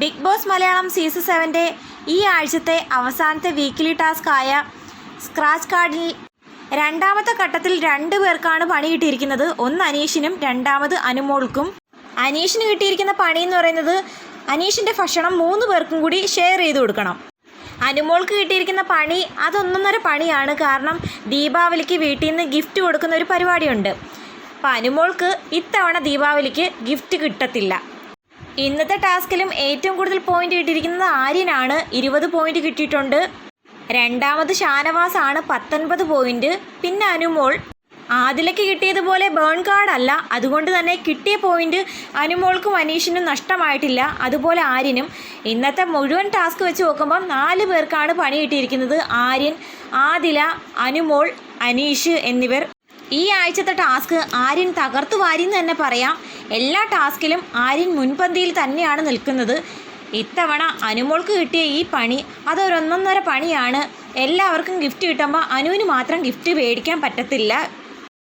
Big Boss Malayalam season സെവന്റെ ഈ ആഴ്ചത്തെ അവസാനത്തെ വീക്കിലി ടാസ്ക് ആയ സ്ക്രാച്ച് കാർഡിൽ രണ്ടാമത്തെ ഘട്ടത്തിൽ രണ്ടു പേർക്കാണ് പണി കിട്ടിയിരിക്കുന്നത്. ഒന്ന് അനീഷിനും രണ്ടാമത് അനുമോൾക്കും. അനീഷിന് കിട്ടിയിരിക്കുന്ന പണി എന്ന് പറയുന്നത് അനീഷിന്റെ ഭക്ഷണം മൂന്ന് പേർക്കും കൂടി ഷെയർ ചെയ്ത് കൊടുക്കണം. അനുമോൾക്ക് കിട്ടിയിരിക്കുന്ന പണി അതൊന്നൊന്നര പണിയാണ്. കാരണം ദീപാവലിക്ക് വീട്ടിൽ നിന്ന് ഗിഫ്റ്റ് കൊടുക്കുന്ന ഒരു പരിപാടിയുണ്ട്. അപ്പോൾ അനുമോൾക്ക് ഇത്തവണ ദീപാവലിക്ക് ഗിഫ്റ്റ് കിട്ടത്തില്ല. ഇന്നത്തെ ടാസ്കിലും ഏറ്റവും കൂടുതൽ പോയിന്റ് കിട്ടിയിരിക്കുന്നത് ആര്യനാണ്. ഇരുപത് പോയിന്റ് കിട്ടിയിട്ടുണ്ട്. രണ്ടാമത് ഷാനവാസ് ആണ് പത്തൊൻപത് പോയിന്റ് പിന്നെ അനുമോൾ. ആദിലയ്ക്ക് കിട്ടിയതുപോലെ ബേൺ കാർഡ് അല്ല. അതുകൊണ്ട് തന്നെ കിട്ടിയ പോയിന്റ് അനുമോൾക്കും അനീഷിനും നഷ്ടമായിട്ടില്ല. അതുപോലെ ആര്യനും. ഇന്നത്തെ മുഴുവൻ ടാസ്ക് വെച്ച് നോക്കുമ്പോൾ നാല് പേർക്കാണ് പണി കിട്ടിയിരിക്കുന്നത്. ആര്യൻ ആദില അനുമോൾ അനീഷ് എന്നിവർ. ഈ ആഴ്ചത്തെ ടാസ്ക് ആര്യൻ തകർത്തു വാരിന്ന് തന്നെ പറയാം. എല്ലാ ടാസ്കിലും ആര്യൻ മുൻപന്തിയിൽ തന്നെയാണ് നിൽക്കുന്നത്. ഇത്തവണ അനുമോൾക്ക് കിട്ടിയ ഈ പണി അതൊരൊന്നൊന്നര പണിയാണ്. എല്ലാവർക്കും ഗിഫ്റ്റ് കിട്ടുമ്പോൾ അനുവിന് മാത്രം ഗിഫ്റ്റ് മേടിക്കാൻ പറ്റത്തില്ല.